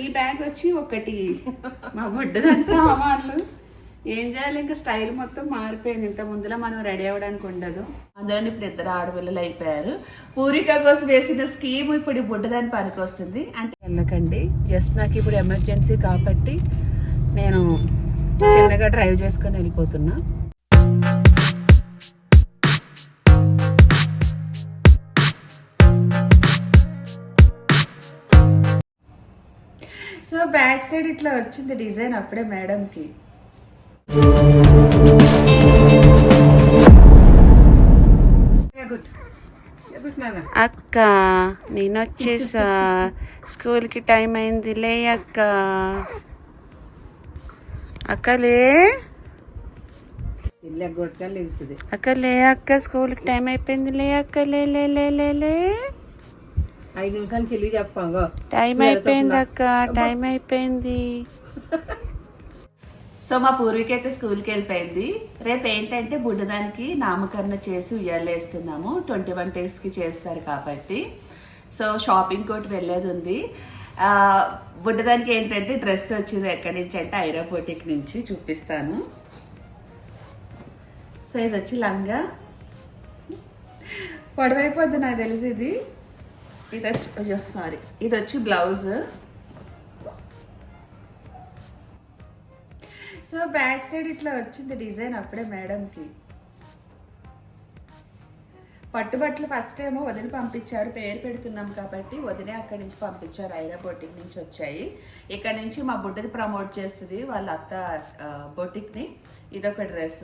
ఈ బ్యాగ్ వచ్చి ఒకటి. మా బుడ్డదాని సామాన్లు. ఏం చేయాలి? ఇంకా స్టైల్ మొత్తం మారిపోయింది. ఇంత ముందులో మనం రెడీ అవ్వడానికి ఉండదు. అందులో ఇప్పుడు ఇద్దరు ఆడపిల్లలు అయిపోయారు. పూరిక కోసం వేసిన స్కీమ్ ఇప్పుడు బుడ్డదాని పనికి వస్తుంది. అంటే వెళ్ళకండి జస్ట్ నాకు ఇప్పుడు ఎమర్జెన్సీ కాబట్టి నేను చిన్నగా డ్రైవ్ చేసుకొని వెళ్ళిపోతున్నా. సో బ్యాక్ సైడ్ ఇట్లా వచ్చింది డిజైన్ అప్పుడే మేడంకి. అక్క నేను వచ్చేసా. స్కూల్కి టైం అయింది లే అక్క. అక్కలే ఎగుతుంది అక్క లే అక్క స్కూల్కి టైం అయిపోయింది లే అక్క లే లే లే లే లే. ఐదు నిమిషాలు చెల్లి చెప్పాంగో టైం అయిపోయింది అక్క టైం అయిపోయింది. సో మా పూర్వీక అయితే స్కూల్కి వెళ్ళిపోయింది. రేపు ఏంటంటే బుడ్డదానికి నామకరణ చేసి ఉయ్యాలేస్తున్నాము ట్వంటీ వన్ డేస్కి చేస్తారు కాబట్టి. సో షాపింగ్ కోటి వెళ్ళేది ఉంది. ఆ, బుడ్డదానికి ఏంటంటే డ్రెస్ వచ్చింది ఎక్కడి నుంచి అంటే ఐరా బొటిక్ నుంచి చూపిస్తాను. సో ఇది వచ్చి లంగా. పొడవైపోద్ది నాకు తెలిసి ఇది. ఇది వచ్చి అయ్యో సారీ ఇది వచ్చి బ్లౌజ్ సో బ్యాక్ సైడ్ ఇట్లా వచ్చింది డిజైన్ అప్పుడే మేడంకి పట్టుబట్టలు ఫస్ట్ ఏమో వదిన పంపించారు పేరు పెడుతున్నాం కాబట్టి వదినే అక్కడి నుంచి పంపించారు ఐరా బొటిక్ నుంచి వచ్చాయి. ఇక్కడ నుంచి మా బుడ్డది ప్రమోట్ చేస్తుంది వాళ్ళ అత్త బొటిక్ని ఇదొక డ్రెస్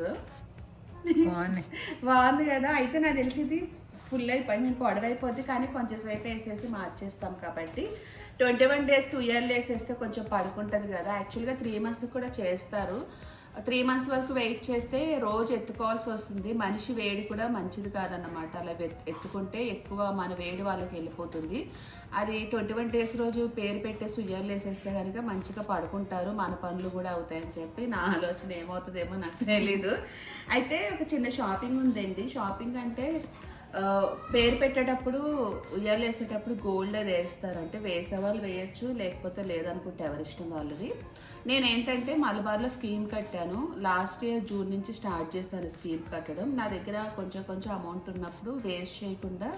బాగున్నాయి బాగుంది కదా? అయితే నాకు తెలిసింది ఫుల్ అయిపోయి మేము పొడవైపోద్ది కానీ కొంచెం సేపు వేసేసి మార్చేస్తాం కాబట్టి. ట్వంటీ వన్ డేస్కి ఉయ్యాలు వేసేస్తే కొంచెం పడుకుంటుంది కదా. యాక్చువల్గా త్రీ మంత్స్ కూడా చేస్తారు. త్రీ మంత్స్ వరకు వెయిట్ చేస్తే రోజు ఎత్తుకోవాల్సి వస్తుంది. మనిషి వేడి కూడా మంచిది కాదన్నమాట. అలా ఎత్తుకుంటే ఎక్కువ మన వేడి వాళ్ళకి వెళ్ళిపోతుంది. అది ట్వంటీ వన్ డేస్ రోజు పేరు పెట్టేసి ఉయ్యాలు వేసేస్తే కనుక మంచిగా పడుకుంటారు. మన పనులు కూడా అవుతాయని చెప్పి నా ఆలోచన ఏమవుతుందేమో నాకు తెలీదు. అయితే ఒక చిన్న షాపింగ్ ఉందండి. షాపింగ్ అంటే పేరు పెట్టేటప్పుడు ఉయ్యాలు వేసేటప్పుడు గోల్డ్ అది వేస్తారు. అంటే వేయచ్చు లేకపోతే లేదనుకుంటే ఎవరిష్టం వాళ్ళది. నేను ఏంటంటే మలబార్లో స్కీమ్ కట్టాను. లాస్ట్ ఇయర్ జూన్ నుంచి స్టార్ట్ చేశాను స్కీమ్ కట్టడం. నా దగ్గర కొంచెం కొంచెం అమౌంట్ ఉన్నప్పుడు వేస్ట్ చేయకుండా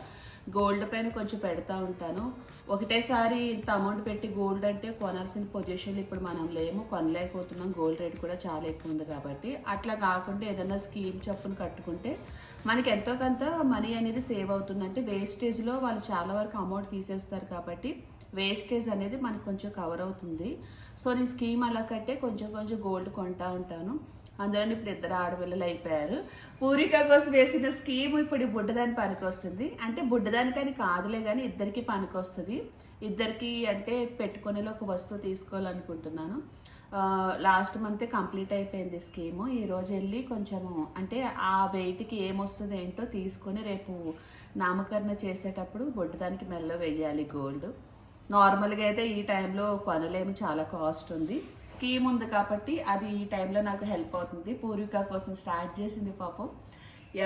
గోల్డ్ పైన కొంచెం పెడతా ఉంటాను. ఒకటేసారి ఇంత అమౌంట్ పెట్టి గోల్డ్ అంటే కొనాల్సిన పొజిషన్ ఇప్పుడు మనం లేము. కొనలేకపోతున్నాం. గోల్డ్ రేట్ కూడా చాలా ఎక్కువ ఉంది కాబట్టి. అట్లా కాకుండా ఏదైనా స్కీమ్ చొప్పున కట్టుకుంటే మనకి ఎంతో కొంత మనీ అనేది సేవ్ అవుతుంది అంటే వేస్టేజ్లో వాళ్ళు చాలా వరకు అమౌంట్ తీసేస్తారు కాబట్టి వేస్టేజ్ అనేది మనకు కొంచెం కవర్ అవుతుంది. సో నేను స్కీమ్ అలా కట్టే కొంచెం కొంచెం గోల్డ్ కొంటా ఉంటాను. అందులో ఇప్పుడు ఇద్దరు ఆడపిల్లలు అయిపోయారు. పూరిక కోసం వేసిన స్కీమ్ ఇప్పుడు ఈ బుడ్డదాని పనికి వస్తుంది. అంటే బుడ్డదానికని కాదులే కానీ ఇద్దరికి పనికి వస్తుంది. ఇద్దరికి అంటే పెట్టుకునేలో ఒక వస్తువు తీసుకోవాలనుకుంటున్నాను. లాస్ట్ మంతే కంప్లీట్ అయిపోయింది స్కీము. ఈరోజు వెళ్ళి కొంచెము అంటే ఆ వెయిట్కి ఏమొస్తుంది ఏంటో తీసుకొని రేపు నామకరణ చేసేటప్పుడు బొడ్డుదానికి మెల్ల వెయ్యాలి గోల్డ్. నార్మల్గా అయితే ఈ టైంలో కొనలేము చాలా కాస్ట్ ఉంది. స్కీమ్ ఉంది కాబట్టి అది ఈ టైంలో నాకు హెల్ప్ అవుతుంది. పూర్విక కోసం స్టార్ట్ చేసింది పాపం.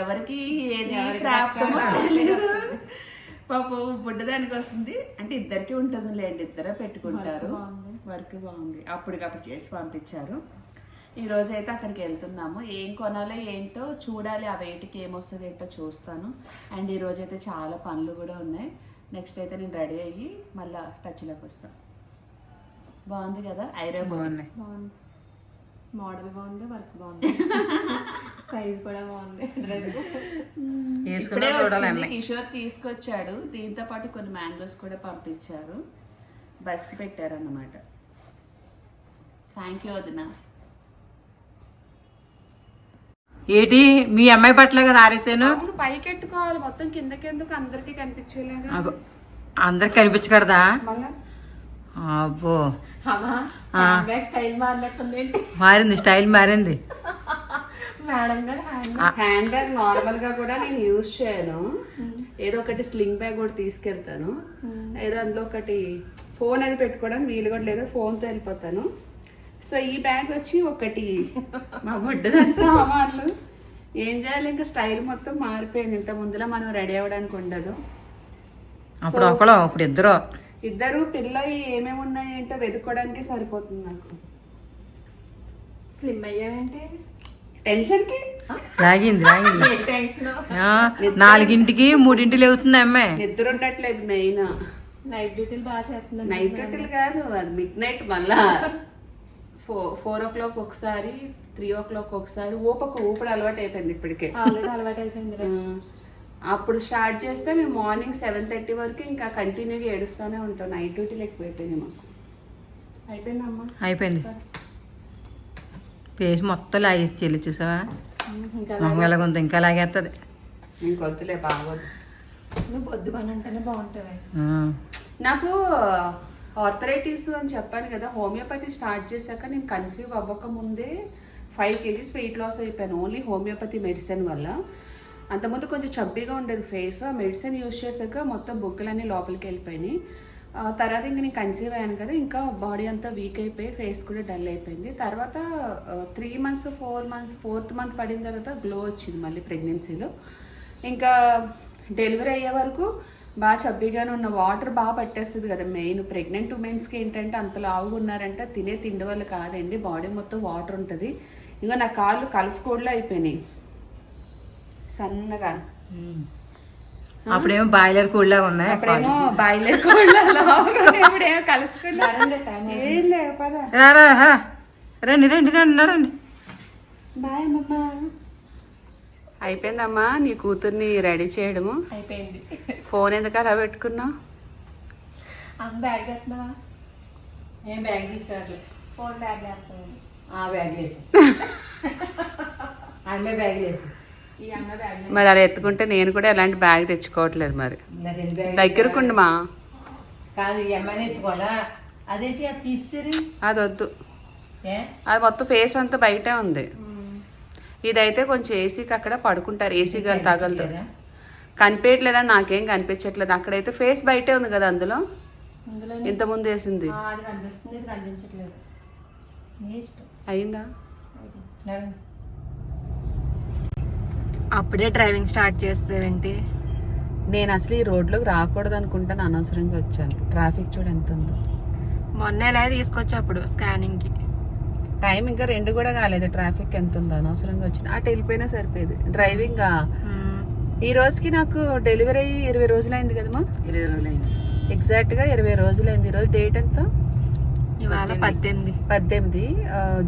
ఎవరికి ఏది ప్రాప్తమో తెలియదు పాపం బుడ్డదానికి వస్తుంది. అంటే ఇద్దరికి ఉంటుంది లేండి ఇద్దరే పెట్టుకుంటారు. వర్క్ బాగుంది. అప్పటికప్పుడు చేసి పంపించారు. ఈ రోజు అయితే అక్కడికి వెళ్తున్నాము. ఏం కొనాలో ఏంటో చూడాలి. ఆ వెయిట్కి ఏమొస్తుంది ఏంటో చూస్తాను. అండ్ ఈ రోజు అయితే చాలా పనులు కూడా ఉన్నాయి. నెక్స్ట్ అయితే నేను రెడీ అయ్యి మళ్ళీ టచ్లోకి వస్తాను బాగుంది కదా? ఐరా బాగున్నాయి. బాగుంది. మోడల్ బాగుంది? వర్క్ బాగుంది? సైజ్ కూడా బాగుంది. డ్రెస్ ఇప్పుడే వచ్చింది కిషోర్ తీసుకొచ్చాడు. దీంతో పాటు కొన్ని మ్యాంగోస్ కూడా పంపించారు. బస్కి పెట్టారన్నమాట. థ్యాంక్ యూ వదిన. ఏటి? మీ అమ్మాయి బట్టలే కదా ఆరేసాను? అప్పుడు పైకి ఎట్టుకోవాలి మొత్తం కిందకెందుకు అందరికి కనిపించేలాగా? అబ్బో, అందరికి కనిపించకూడదా? అబ్బో. మారింది స్టైల్ మారింది. మేడం గారు హ్యాండ్ హ్యాండ్ బ్యాగ్ నార్మల్గా కూడా నేను యూజ్ చేయను. ఏదో ఒకటి స్లింగ్ బ్యాగ్ కూడా తీసుకెళ్తాను. ఏదో అందులో ఒకటి ఫోన్ అది పెట్టుకోవడానికి వీలు కూడా లేదు ఫోన్తో వెళ్ళిపోతాను. సో ఈ బ్యాగ్ వచ్చి ఒకటి. మా బుడ్డదాని సామాన్లు. ఏం చేయాలి? ఇంకా స్టైల్ మొత్తం మారిపోయింది. ఇంత ముందులో మనం రెడీ అవ్వడానికి ఉండదు. అప్పుడు ఒకళ్ళు అప్పుడు ఇద్దరు. ఇద్దరు పిల్ల ఏమేమి ఉన్నాయి ఏంటో వెతుక్కోవడానికి సరిపోతుంది నాకు. స్లిమ్ అయ్యావేంటి? టెన్షన్కి? లాగింది లాగింది. టెన్షన్ ఆ, నాలుగింటికి మూడింటి లేవుతుంది అమ్మాయి నిద్ర ఉండట్లేదు మెయిన్. నైట్ డ్యూటీలు బాగా చేస్తున్నాను నైట్ డ్యూటీలు కాదు అది మిడ్ నైట్ మళ్ళా. ఫోర్ ఫోర్ ఓ క్లాక్ ఒకసారి త్రీ ఓ క్లాక్ ఒకసారి ఊపకు ఊపిరి అలవాటు అయిపోయింది ఇప్పటికే ఆల్రెడీ అలవాటు అయిపోయింది అప్పుడు స్టార్ట్ చేస్తే మేము మార్నింగ్ సెవెన్ థర్టీ వరకు ఇంకా కంటిన్యూగా ఏడుస్తూనే ఉంటాం. నైట్ డ్యూటీలు ఎక్కువైపోయినాయి మాకు. అయిపోయిందమ్మా. అయిపోయింది. పేసి మొత్తం లాగేసి చెల్లి చూసావా ఇంకా మొహం ఎలాగుంది ఇంకా లాగేస్తుంది ఇంకొద్దులే బాగోదు. నువ్వు పొద్దు పని అంటేనే బాగుంటుంది. నాకు ఆర్థరైటిస్ అని చెప్పాను కదా హోమియోపతి స్టార్ట్ చేశాక నేను కన్సీవ్ అవ్వక ముందే ఫైవ్ కేజీస్ వెయిట్ లాస్ అయిపోయాను ఓన్లీ హోమియోపతి మెడిసిన్ వల్ల. అంతకుముందు కొంచెం చబ్బీగా ఉండేది ఫేస్ ఆ మెడిసిన్ యూస్ చేశాక మొత్తం బొగ్గులన్నీ లోపలికి వెళ్ళిపోయినాయి. ఆ తర్వాత ఇంక నేను కన్సీవ్ అయ్యాను కదా ఇంకా బాడీ అంతా వీక్ అయిపోయి ఫేస్ కూడా డల్ అయిపోయింది. తర్వాత three months four months fourth month పడిన తర్వాత గ్లో వచ్చింది మళ్ళీ ప్రెగ్నెన్సీలో. ఇంకా డెలివరీ అయ్యే వరకు బాగా చబ్బీగానే ఉన్న వాటర్ బాగా పట్టేస్తుంది కదా. మెయిన్ ప్రెగ్నెంట్ ఉమెన్స్కి ఏంటంటే అంత లావుగా ఉన్నారంటే తినే తిండి వల్ల కాదండి. బాడీ మొత్తం వాటర్ ఉంటుంది. ఇంకా నా కాళ్ళు కలుసుకోవడం అయిపోయినాయి. సన్నగా. అప్పుడేమో బాయిలర్ కూల్లాగా ఉన్నాయి. అప్పుడేమో బాయిలర్ లావుగా ఇప్పుడేమో. రండి రండి రండి రండి బాయ్ అమ్మమ్మ. అయిపోయిందమ్మా నీ కూతుర్ని రెడీ చేయడము. అయిపోయింది. ఫోన్ ఎందుకు అలా పెట్టుకున్నావు? బ్యాగ్ వేస్తున్నావా ఏం బ్యాగ్ తీసుకురావట్లేదు ఫోన్ బ్యాగ్ వేస్తాను ఆ బ్యాగ్ వేసి. బ్యాగ్ వేసి. మరి అలా ఎత్తుకుంటే నేను కూడా ఎలాంటి బ్యాగ్ తెచ్చుకోవట్లేదు మరి. దగ్గరకుండమా కాదు ఎత్తుకోవాలా? అదేంటి అది తీసేరి అది వద్దు ఏ? అది మొత్తం ఫేస్ అంతా బయటే ఉంది. ఇదైతే కొంచెం ఏసీకి అక్కడ పడుకుంటారు. ఏసీ గారు తగలదు? కనిపించట్లేదా నాకేం కనిపించట్లేదు. అక్కడైతే ఫేస్ బయటే ఉంది కదా అందులో? ఇంత ముందు వేసింది. రండి. అప్పుడే డ్రైవింగ్ స్టార్ట్ చేస్తావేంటి నేను అసలు ఈ రోడ్లోకి రాకూడదు అనుకుంటాను అనవసరంగా వచ్చాను. ట్రాఫిక్ చూడు ఎంత ఉందో. మొన్న ఎలా తీసుకొచ్చి అప్పుడు స్కానింగ్కి టైం ఇంకా రెండు కూడా కాలేదు. ట్రాఫిక్ ఎంత ఉందో అనవసరంగా వచ్చిన అటు వెళ్ళిపోయినా సరిపోయేది. డ్రైవింగ్. ఈ రోజుకి నాకు డెలివరీ అయ్యి ఇరవై రోజులు అయింది కదమ్మా? ఇరవై రోజులు అయింది ఎగ్జాక్ట్గా ఇరవై రోజులు అయింది ఈరోజు డేట్ ఎంత? ఇవాళ పద్దెనిమిది. పద్దెనిమిది.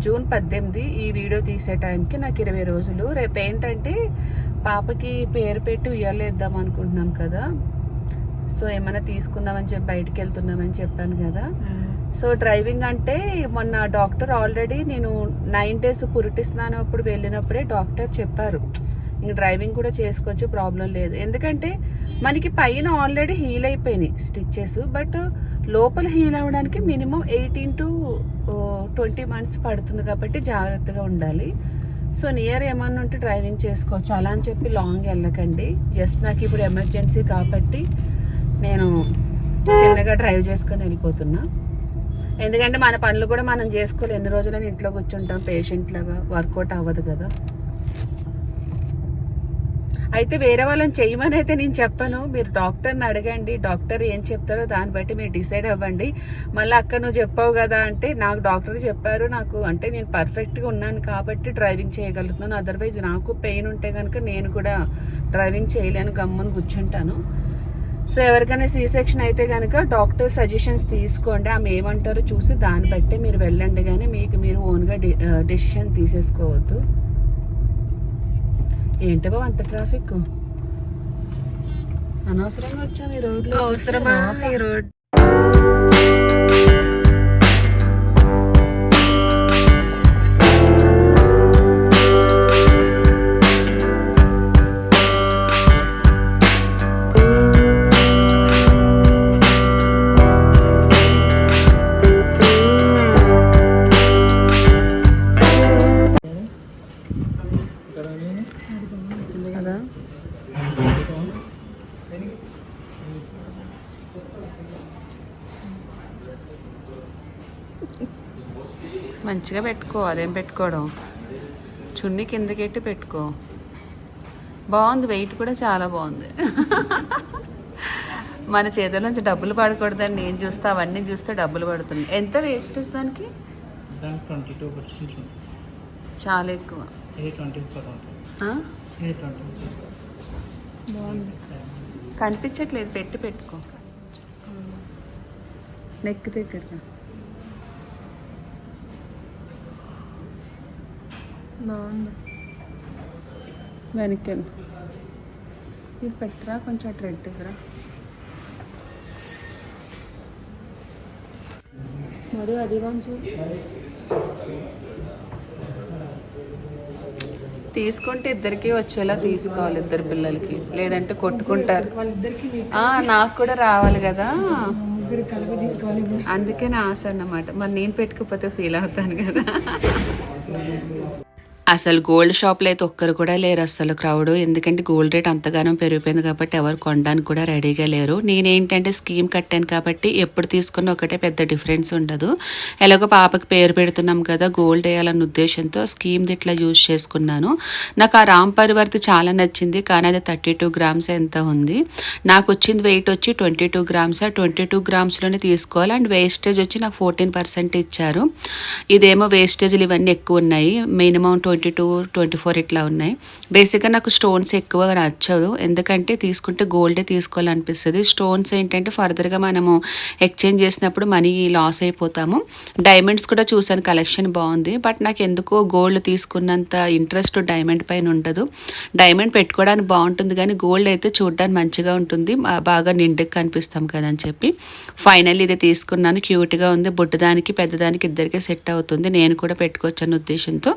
జూన్ పద్దెనిమిది. ఈ వీడియో తీసే టైంకి నాకు ఇరవై రోజులు. రేపు ఏంటంటే పాపకి పేరు పెట్టి ఉయ్యాలేద్దాం అనుకుంటున్నాం కదా. సో ఏమైనా తీసుకుందామని చెప్పి బయటికి వెళ్తున్నామని చెప్పాను కదా. సో డ్రైవింగ్ అంటే మొన్న డాక్టర్ ఆల్రెడీ నేను నైన్ డేస్ పురిటిస్తున్నాను అప్పుడు వెళ్ళినప్పుడే డాక్టర్ చెప్పారు. ఇంక డ్రైవింగ్ కూడా చేసుకోవచ్చు ప్రాబ్లం లేదు. ఎందుకంటే మనకి పైన ఆల్రెడీ హీల్ అయిపోయినాయి స్టిచ్చెస్ బట్ లోపల హీల్ అవ్వడానికి minimum eighteen to twenty months పడుతుంది కాబట్టి జాగ్రత్తగా ఉండాలి. సో నియర్ ఏమన్నా ఉంటే డ్రైవింగ్ చేసుకోవచ్చు. అలా అని చెప్పి లాంగ్ వెళ్ళకండి. జస్ట్ నాకు ఇప్పుడు ఎమర్జెన్సీ కాబట్టి నేను చిన్నగా డ్రైవ్ చేసుకొని వెళ్ళిపోతున్నా. ఎందుకంటే మన పనులు కూడా మనం చేసుకోవాలి. ఎన్ని రోజులని ఇంట్లో కూర్చుంటాం. పేషెంట్ లాగా వర్కౌట్ అవ్వదు కదా. అయితే వేరే వాళ్ళని చేయమని అయితే నేను చెప్పను. మీరు డాక్టర్ని అడగండి. డాక్టర్ ఏం చెప్తారో దాన్ని బట్టి మీరు డిసైడ్ అవ్వండి. మళ్ళీ అక్క నువ్వు చెప్పావు కదా అంటే నాకు డాక్టర్ చెప్పారు. నాకు అంటే నేను పర్ఫెక్ట్గా ఉన్నాను కాబట్టి డ్రైవింగ్ చేయగలుగుతున్నాను. అదర్వైజ్ నాకు పెయిన్ ఉంటే కనుక నేను కూడా డ్రైవింగ్ చేయలేను. గమ్మును కూర్చుంటాను. సో ఎవరికైనా సీ సెక్షన్ అయితే కనుక డాక్టర్ సజెషన్స్ తీసుకోండి. ఆమె ఏమంటారో చూసి దాన్ని బట్టి మీరు వెళ్ళండి కానీ మీకు మీరు ఓన్గా డెసిషన్ తీసేసుకోవద్దు. ఏంటి బాబు అంత ట్రాఫిక్ అనవసరంగా వచ్చాను ఈ రోడ్లో అవసరమా? ఈ రోడ్ మంచిగా పెట్టుకో అదేం పెట్టుకోవడం. చున్ని కిందకెట్టి పెట్టుకో. బాగుంది వెయిట్ కూడా చాలా బాగుంది. మన చేతుల నుంచి డబ్బులు పడకూడదని నేను చూస్తే అవన్నీ చూస్తే డబ్బులు పడుతున్నాయి ఎంత వేస్ట్ దానికి? చాలా ఎక్కువ. కనిపించట్లేదు. పెట్టి పెట్టుకో. నెక్ దగ్గర. బాగుంది. వెనక్కి ఇది పెట్టరా? కొంచెం ట్రెడ్ దగ్గర మధు అది బాగుంది తీసుకుంటే ఇద్దరికి వచ్చేలా తీసుకోవాలి ఇద్దరు పిల్లలకి. లేదంటే కొట్టుకుంటారు. నాకు కూడా రావాలి కదా. కలిపి అందుకే నా ఆశ అన్నమాట. మరి నేను పెట్టుకోకపోతే ఫీల్ అవుతాను కదా. అసలు గోల్డ్ షాప్లో అయితే ఒక్కరు కూడా లేరు అసలు క్రౌడ్. ఎందుకంటే గోల్డ్ రేట్ అంతగానో పెరిగిపోయింది కాబట్టి ఎవరు కొనడానికి కూడా రెడీగా లేరు. నేనేంటంటే స్కీమ్ కట్టాను కాబట్టి ఎప్పుడు తీసుకున్న ఒకటే పెద్ద డిఫరెన్స్ ఉండదు. ఎలాగో పాపకి పేరు పెడుతున్నాం కదా గోల్డ్ వేయాలన్న ఉద్దేశంతో స్కీమ్ది ఇట్లా యూజ్ చేసుకున్నాను. నాకు ఆ రామ్ పరివర్తి చాలా నచ్చింది కానీ అది థర్టీ టూ గ్రామ్స్ ఎంత ఉంది? నాకు వచ్చింది వెయిట్ వచ్చి twenty two grams. Twenty two గ్రామ్స్లోనే తీసుకోవాలి. అండ్ వేస్టేజ్ వచ్చి నాకు ఫోర్టీన్ పర్సెంట్ ఇచ్చారు. ఇదేమో వేస్టేజ్లు ఇవన్నీ ఎక్కువ ఉన్నాయి. Minimum twenty twenty two twenty four ఇట్లా ఉన్నాయి. బేసిక్గా నాకు స్టోన్స్ ఎక్కువ నచ్చదు ఎందుకంటే తీసుకుంటే గోల్డే తీసుకోవాలనిపిస్తుంది. స్టోన్స్ ఏంటంటే ఫర్దర్గా మనము ఎక్స్చేంజ్ చేసినప్పుడు మనీ లాస్ అయిపోతాము. డైమండ్స్ కూడా చూసాను కలెక్షన్ బాగుంది. బట్ నాకు ఎందుకో గోల్డ్ తీసుకున్నంత ఇంట్రెస్ట్ డైమండ్ పైన ఉండదు. డైమండ్ పెట్టుకోవడానికి బాగుంటుంది కానీ గోల్డ్ అయితే చూడడానికి మంచిగా ఉంటుంది. బాగా నిండుగా కనిపిస్తాం కదా అని చెప్పి. ఫైనల్ ఇది తీసుకున్నాను. క్యూట్గా ఉంది. బుడ్డదానికి పెద్దదానికి ఇద్దరికి సెట్ అవుతుంది. నేను కూడా పెట్టుకోవచ్చు అన్న ఉద్దేశంతో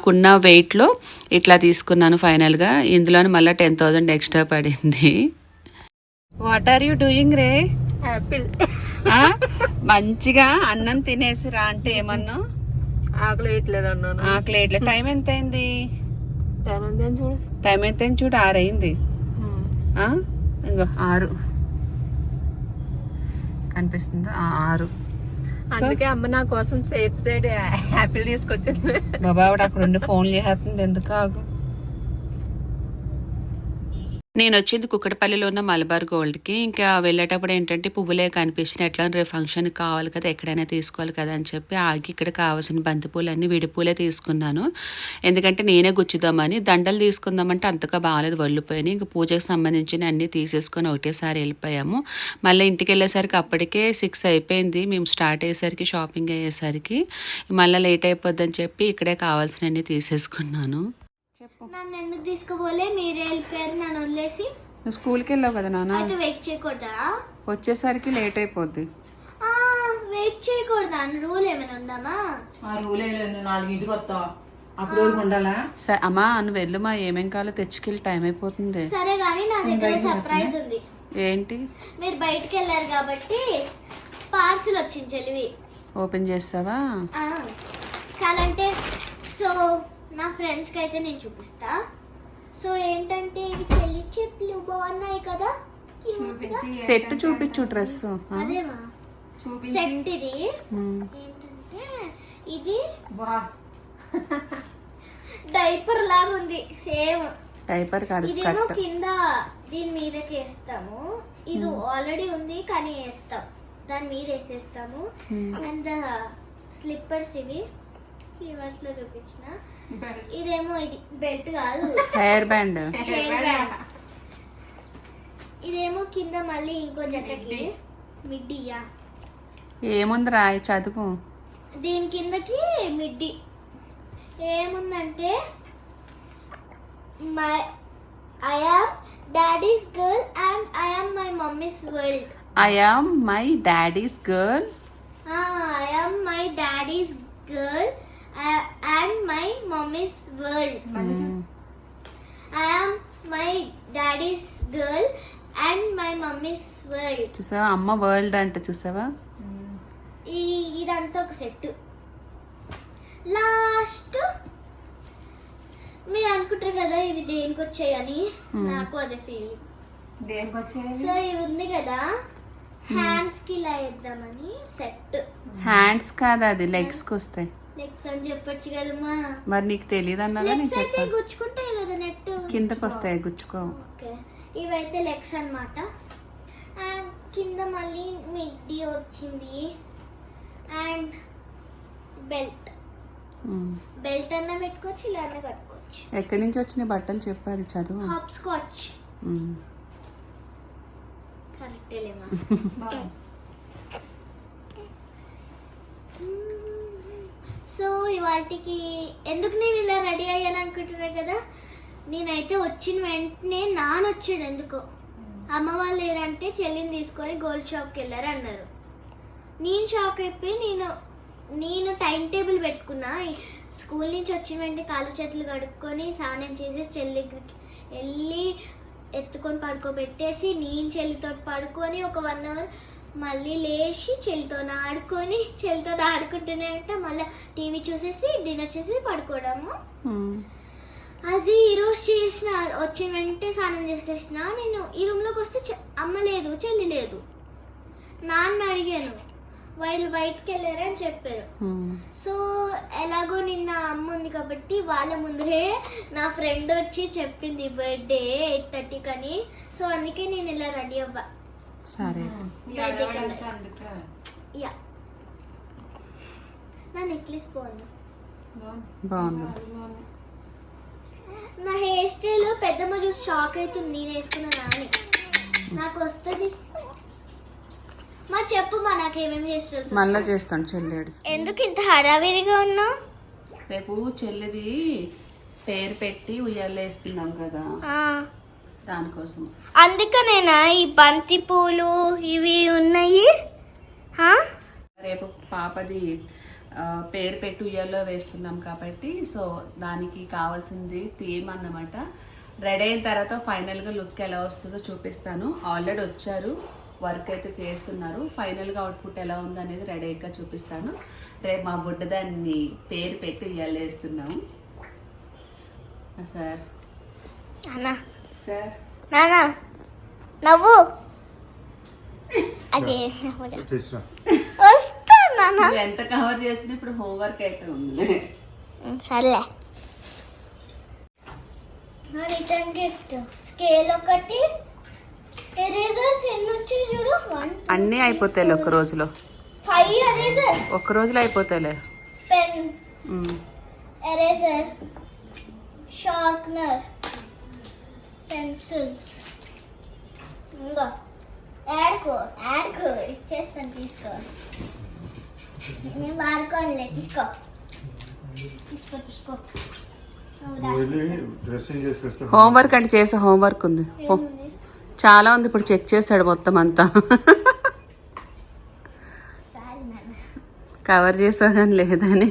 నాకున్న వెయిట్లో ఇట్లా తీసుకున్నాను ఫైనల్గా. ఇందులో మళ్ళీ టెన్ థౌజండ్ ఎక్స్ట్రా పడింది. What are you doing ray apple మంచిగా అన్నం తినేసి రా అంటే ఏమన్నా? ఆకలి వేయట్లేదు అన్నాను? ఆకలి ఇట్లా. టైం ఎంత అయింది టైం ఎంత చూడు. టైం ఎంత అయింది చూడు? ఆరు అయింది ఆ? ఇంకో ఆరు. కనిపిస్తుందా? ఆ, ఆరు. అందుకే అమ్మ నా కోసం సేఫ్ సైడ్ యాపిల్ తీసుకొచ్చింది. బాబా ఆవిడ అక్కడ ఉండి ఫోన్ చేస్తుంది ఎందుకు ఆగు? నేను వచ్చింది కుక్కడపల్లిలో ఉన్న మలబార్ గోల్డ్కి ఇంకా వెళ్ళేటప్పుడు ఏంటంటే పువ్వులే కనిపించిన ఎట్లా రేపు ఫంక్షన్కి కావాలి కదా ఎక్కడైనా తీసుకోవాలి కదా అని చెప్పి ఆగి ఇక్కడ కావాల్సిన బంతిపూలన్నీ విడిపూలే తీసుకున్నాను. ఎందుకంటే నేనే గుచ్చుదామని దండలు తీసుకుందామంటే అంతగా బాగాలేదు. వల్లిపోయాను ఇంకా పూజకు సంబంధించిన అన్నీ తీసేసుకొని ఒకటేసారి వెళ్ళిపోయాము. మళ్ళీ ఇంటికి వెళ్ళేసరికి అప్పటికే సిక్స్ అయిపోయింది. మేము స్టార్ట్ అయ్యేసరికి షాపింగ్ అయ్యేసరికి. మళ్ళీ లేట్ అయిపోద్దని చెప్పి ఇక్కడే కావాల్సినవన్నీ తీసేసుకున్నాను. నన్ను ఎందుకు తీసుకుపోలే? మీరే వెళ్ళిపోయారు నన్ను వదిలేసి. నువ్వు స్కూల్కి వెళ్ళావు కదా నాన్న? అయితే వెయిట్ చేయకూడదా? వచ్చేసరికి లేట్ అయిపోద్ది. ఆ, వెయిట్ చేయకూడదా? అని రూల్ ఏమైనా ఉందామా? ఆ రూల్ లేదు నాలుగింటికి వస్తావు? అప్పుడు వరకు ఉండాలా? సరే అమ్మా నువ్వు వెళ్ళు మా ఏమేం కావాలో తెచ్చుకెళ్ళి టైం అయిపోతుంది. సరే కానీ నా దగ్గర సర్ప్రైజ్ ఉంది. ఏంటి? మీరు బయటికి వెళ్ళారు కాబట్టి పార్సిల్ వచ్చింది చెల్లివి. ఓపెన్ చేస్తావా? ఆ, కాలంటే సో నా ఫ్రెండ్స్కి అయితే నేను చూపిస్తా. సో ఏంటంటే ఇవి చెల్లి చెప్పులు బాగున్నాయి కదా. సెట్ చూపించు డ్రెస్ అదేమా? సెట్ ఇది. ఏంటంటే ఇది బా. డైపర్ లాగా ఉంది సేమ్. డైపర్ కాదు ఇదేమో కింద దీని మీదకి వేస్తాము. ఇది ఆల్రెడీ ఉంది కానీ వేస్తాం. దాని మీద వేసేస్తాము. అండ్ స్లిప్పర్స్ ఇవి. రివర్స్లో చూపించిన ఇదేమో ఇది బెల్ట్ కాదు. హెయిర్ బ్యాండ్ హెయిర్ బ్యాండ్ ఇదేమో కింద మళ్ళీ ఇంకో జతకి మిడ్డీయా? ఏముంది రాయి చదువు దీని కిందకి మిడ్డీ. ఏముందంటే my I am daddy's girl and I am my mummy's world I am my daddy's girl I am my daddy's girl and my mummy's world I am my daddy's girl and my mummy's world చూసావా? అమ్మ world అంటే చూసావా? ఈ ఇదంతా ఒక set last మీరు అనుకుంటారు కదా ఇవి దేనికి వచ్చాయని? నాకు అదే ఫీల్ దేనికి వచ్చాయి సో ఇవి ఉంది కదా హ్యాండ్స్కి ఇలా వేద్దామని సెట్ హ్యాండ్స్ కాదు అది లెగ్స్కి వస్తాయి. లెగ్స్ అని చెప్పొచ్చు కదమ్మా. మరి నీకు తెలియదు అన్నదా నేను లెగ్స్ అయితే చెప్పాను గుచ్చుకుంటాయి కదా నెట్. కిందకు వస్తాయి గుచ్చుకో. ఓకే. ఇవైతే లెగ్స్ అన్నమాట. కింద మళ్ళీ మిడ్డీ వచ్చింది. అండ్ బెల్ట్ బెల్ట్ అన్న పెట్టుకోవచ్చు ఇలా అన్న కట్టుకోవచ్చు. ఎక్కడి నుంచి వచ్చిన బట్టలు చెప్పారు చదువు. Hop scotch. కరెక్టేలేమా సో ఇవాటికి ఎందుకు నేను ఇలా రెడీ అయ్యాను అనుకుంటున్నాను కదా? నేనైతే వచ్చిన వెంటనే నాన్న వచ్చాడు ఎందుకో. అమ్మ వాళ్ళు ఏరంటే చెల్లిని తీసుకొని గోల్డ్ షాప్కి వెళ్ళారు అన్నారు. నేను షాక్ అయిపోయి నేను నేను టైం టేబుల్ పెట్టుకున్నా. స్కూల్ నుంచి వచ్చిన వెంటనే కాళ్ళు చేతులు కడుక్కొని స్నానం చేసి చెల్లి దగ్గరికి వెళ్ళి ఎత్తుకొని పడుకోబెట్టేసి నేను చెల్లితో పడుకొని ఒక వన్ అవర్ మళ్ళీ లేచి చెల్లితో ఆడుకొని చెల్లితో ఆడుకుంటూనే ఉంటే మళ్ళీ టీవీ చూసేసి డిన్నర్ చేసి పడుకోవడము. అది ఈరోజు చేసిన వచ్చిన వెంటనే స్నానం చేసేసిన. నేను ఈ రూమ్లోకి వస్తే అమ్మ లేదు చెల్లి లేదు. నాన్న అడిగాను వాళ్ళు బయటికి వెళ్ళారని చెప్పారు. సో ఎలాగో నిన్న అమ్మ ఉంది కాబట్టి వాళ్ళ ముందరే నా ఫ్రెండ్ వచ్చి చెప్పింది బర్త్డే ఎయిట్ థర్టీకి అని సో అందుకే నేను ఇలా రెడీ అవ్వా సరే. యా. నా నెక్లెస్ బాగుంది. బాగుంది? నా హెయిర్ స్టైల్ పెద్దమ్మ చూసి షాక్ అవుతుంది నేను వేసుకున్నా అని నాకు వస్తుంది. మా చెప్పు మా నాకు ఏమేమి హెయిర్ స్టైల్స్ మళ్ళా చేస్తాను చెల్లి ఏడుస్తుంది. ఎందుకు ఇంత హడావిడిగా ఉన్నావు? రేపు చెల్లిది పేరు పెట్టి ఉయ్యాలేస్తున్నాం కదా. దానికోసం అందుకనేనా ఈ బంతి పూలు ఇవి ఉన్నాయి? రేపు పాపది పేరు పెట్టి ఉయ్యాల్లో వేస్తున్నాం కాబట్టి సో దానికి కావాల్సింది థీమ్ అన్నమాట. రెడీ అయిన తర్వాత ఫైనల్గా లుక్ ఎలా వస్తుందో చూపిస్తాను. ఆల్రెడీ వచ్చారు వర్క్ అయితే చేస్తున్నారు. ఫైనల్గా అవుట్పుట్ ఎలా ఉంది అనేది రెడీ అయ్యాక చూపిస్తాను. రేపు మా బుడ్డదాన్ని పేరు పెట్టి ఆ, సార్. నానా సార్. నానా నవ్వు. అదే. వస్తా నానా. ఎంత కవర్ చేసినా ఇప్పుడు హోంవర్క్ అయితే ఉంది. సర్లే. రిటర్న్ గిఫ్ట్ స్కేల్ ఒకటి ఎరేజర్స్ ఎన్ని వచ్చాయి చూడు వన్ అన్నీ అయిపోతాయిలే ఒక రోజులో ఫైవ్ ఎరేజర్స్ ఒక రోజులో అయిపోతాయిలే పెన్. ఎరేజర్ షార్ప్నర్ పెన్సిల్స్ ఇంకా యాడ్కో యాడ్కో ఇచ్చేస్తాను తీసుకో. నేను వాడుకోనులే తీసుకో. తీసుకో తీసుకో. హోంవర్క్ అంటే చేసే హోంవర్క్ ఉంది? చాలా ఉంది ఇప్పుడు చెక్ చేస్తాడు మొత్తం అంతా. కవర్ చేసా కానీ లేదని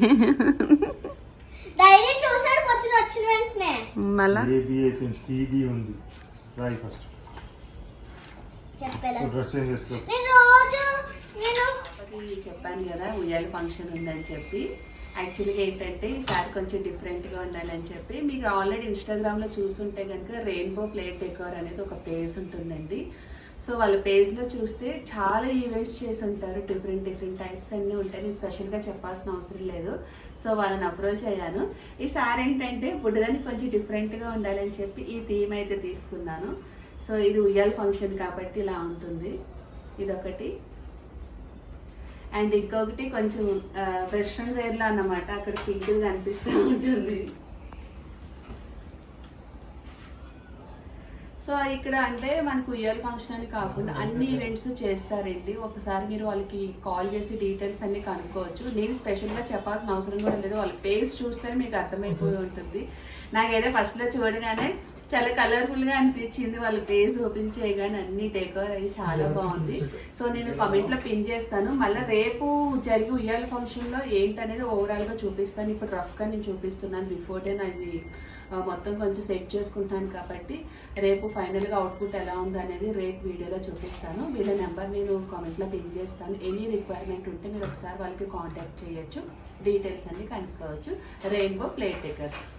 డైరీ చూసాడు పొద్దున వచ్చిన వెంటనే మళ్ళా? సిడి ఉంది. రాయి ఫస్ట్. చెప్పేలా? డ్రెస్సింగ్ చేసుకో. నేను రోజు నేను చెప్పాను కదా ఉయ్యాల ఫంక్షన్ ఉందని చెప్పి. యాక్చువల్గా ఏంటంటే ఈసారి కొంచెం డిఫరెంట్గా ఉండాలని చెప్పి. మీకు ఆల్రెడీ ఇన్స్టాగ్రామ్లో చూసుంటే కనుక రెయిన్బో ప్లేట్ డెకోర్ అనేది ఒక పేజ్ ఉంటుందండి. సో వాళ్ళ పేజ్లో చూస్తే చాలా ఈవెంట్స్ చేసి ఉంటారు డిఫరెంట్ డిఫరెంట్ టైప్స్ అన్నీ ఉంటాయి. నేను స్పెషల్గా చెప్పాల్సిన అవసరం లేదు. సో వాళ్ళని అప్రోచ్ అయ్యాను. ఈసారి ఏంటంటే బుడ్డదానికి కొంచెం డిఫరెంట్గా ఉండాలని చెప్పి ఈ థీమ్ అయితే తీసుకున్నాను. సో ఇది ఉయ్యాల ఫంక్షన్ కాబట్టి ఇలా ఉంటుంది. ఇదొకటి. అండ్ ఇంకొకటి కొంచెం వెస్ట్రన్ వేర్లో అన్నమాట. అక్కడ పింక్ కనిపిస్తూ ఉంటుంది. సో ఇక్కడ అంటే మనకు ఉయ్యాల ఫంక్షన్ అని కాకుండా అన్ని ఈవెంట్స్ చేస్తారండి. ఒకసారి మీరు వాళ్ళకి కాల్ చేసి డీటెయిల్స్ అన్ని కనుక్కోవచ్చు. నేను స్పెషల్గా చెప్పాల్సిన అవసరం కూడా లేదు. వాళ్ళ పేజ్ చూస్తేనే మీకు అర్థమైపోయి ఉంటుంది. నాకైతే ఫస్ట్లో చూడగానే చాలా కలర్ఫుల్గా అనిపించింది. వాళ్ళ పేజ్ ఓపెన్ చేయగానే అన్ని డెకోర్ అయ్యి చాలా బాగుంది. సో నేను కామెంట్లో పిన్ చేస్తాను. మళ్ళీ రేపు జరిగే ఉయ్యాల ఫంక్షన్లో ఏంటనేది ఓవరాల్గా చూపిస్తాను. ఇప్పుడు రఫ్గా నేను చూపిస్తున్నాను. బిఫోర్ డే ఆ, మొత్తం కొంచెం సెట్ చేసుకుంటాను కాబట్టి రేపు ఫైనల్గా అవుట్పుట్ ఎలా ఉంది అనేది రేపు వీడియోలో చూపిస్తాను. వీళ్ళ నెంబర్ నేను కామెంట్లో పిన్ చేస్తాను. ఎనీ రిక్వైర్మెంట్ ఉంటే మీరు ఒకసారి వాళ్ళకి కాంటాక్ట్ చేయొచ్చు. డీటెయిల్స్ అన్ని కనుక్కోవచ్చు. రెయిన్బో ప్లేట్ టేకర్స్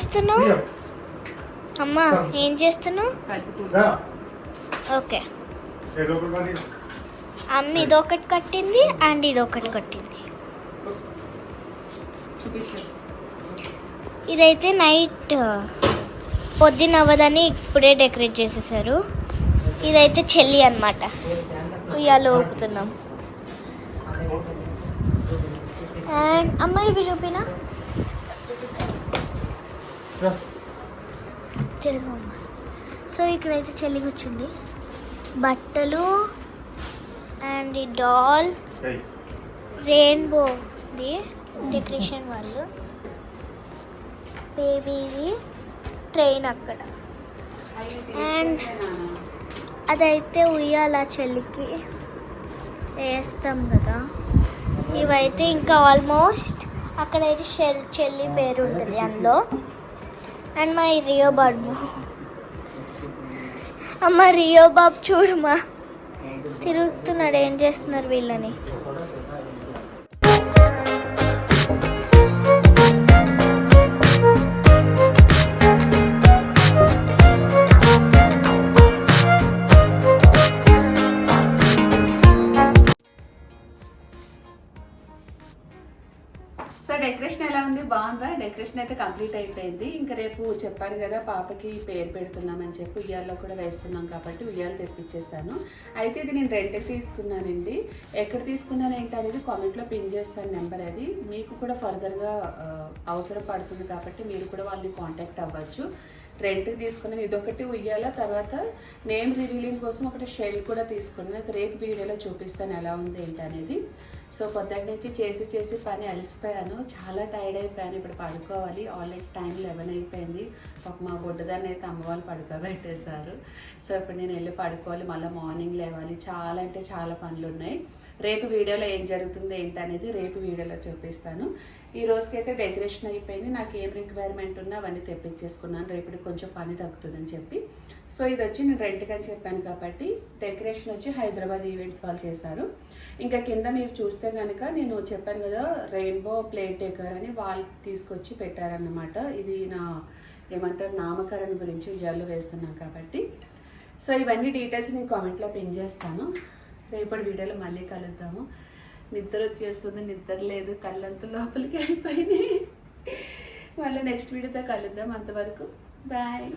చేస్తున్నావు? అమ్మా ఏం చేస్తున్నావు. ఓకే. అమ్మ ఇదొకటి కట్టింది అండ్ ఇదొకటి కట్టింది. ఇదైతే నైట్ పొద్దున అవ్వదని ఇప్పుడే డెకరేట్ చేసేసారు. ఇదైతే చెల్లి అన్నమాట. ఉయ్యాలు ఊపుతున్నాం. అండ్ అమ్మ ఇవి చూపినా? సో ఇక్కడైతే చెల్లి కూర్చుంది. బట్టలు అండ్ ఈ డాల్. రెయిన్బోది డెకరేషన్ వాళ్ళు. బేబీది ట్రైన్ అక్కడ. అండ్ అదైతే ఉయ్యాల చెల్లికి వేస్తాం కదా. ఇవైతే ఇంకా ఆల్మోస్ట్ అక్కడైతే షెల్ చెల్లి పేరు ఉంటుంది అందులో. అండ్ మా రియో బాబు అమ్మ రియో బాబు చూడమా. తిరుగుతున్నాడు ఏం చేస్తున్నారు వీళ్ళని? డెకరేషన్ ఎలా ఉంది? బాగుందా? డెకరేషన్ అయితే కంప్లీట్ అయిపోయింది. ఇంకా రేపు చెప్పారు కదా పాపకి పేరు పెడుతున్నామని చెప్పి ఉయ్యాల్లో కూడా వేస్తున్నాం కాబట్టి ఉయ్యాలు తెప్పించేసాను అయితే ఇది నేను రెంట్కి తీసుకున్నానండి. ఎక్కడ తీసుకున్నాను ఏంటి అనేది కామెంట్లో పిన్ చేస్తాను నెంబర్ అది. మీకు కూడా ఫర్దర్గా అవసరం పడుతుంది కాబట్టి మీరు కూడా వాళ్ళని కాంటాక్ట్ అవ్వచ్చు. రెంట్కి తీసుకున్నాను. ఇదొకటి ఉయ్యాల తర్వాత నేమ్ రివీలింగ్ కోసం ఒకటి షెల్ కూడా తీసుకున్నాను. రేపు వీడియోలో చూపిస్తాను ఎలా ఉంది ఏంటి అనేది. సో పొద్దున్న నుంచి చేసి చేసి పని అలసిపోయాను. చాలా టైర్డ్ అయిపోయాను. ఇప్పుడు పడుకోవాలి. ఆల్రెడీ టైం లెవెన్ అయిపోయింది. పాప మా బొడ్డుదాన్ని అయితే అమ్మ వాళ్ళు పడుకోబెట్టేశారు. సో ఇప్పుడు నేను వెళ్ళి పడుకోవాలి. మళ్ళీ మార్నింగ్ లేవాలి. చాలా అంటే చాలా పనులు ఉన్నాయి. రేపు వీడియోలో ఏం జరుగుతుంది ఏంటి అనేది రేపు వీడియోలో చూపిస్తాను. ఈ రోజుకైతే డెకరేషన్ అయిపోయింది. నాకు ఏం రిక్వైర్మెంట్ ఉన్నా అవన్నీ తెప్పించేసుకున్నాను. రేపటి కొంచెం పని తగ్గుతుందని చెప్పి. సో ఇది వచ్చి నేను రెంట్కి అని చెప్పాను కాబట్టి డెకరేషన్ వచ్చి హైదరాబాద్ ఈవెంట్స్ వాళ్ళు చేశారు. ఇంకా కింద మీరు చూస్తే కనుక నేను చెప్పాను కదా రెయిన్బో ప్లేట్ డెకర్ అని వాళ్ళు తీసుకొచ్చి పెట్టారన్నమాట. ఇది నా ఏమంటారు నామకరణ గురించి జల్లు వేస్తున్నాం కాబట్టి. సో ఇవన్నీ డీటెయిల్స్ నేను కామెంట్లో పిన్ చేస్తాను. రేపటి వీడియోలో మళ్ళీ కలుద్దాము. నిద్ర వచ్చేస్తుంది నిద్ర లేదు కళ్ళంతా లోపలికి అయిపోయినాయి. మళ్ళీ నెక్స్ట్ వీడియోతో కలుద్దాం అంతవరకు. బాయ్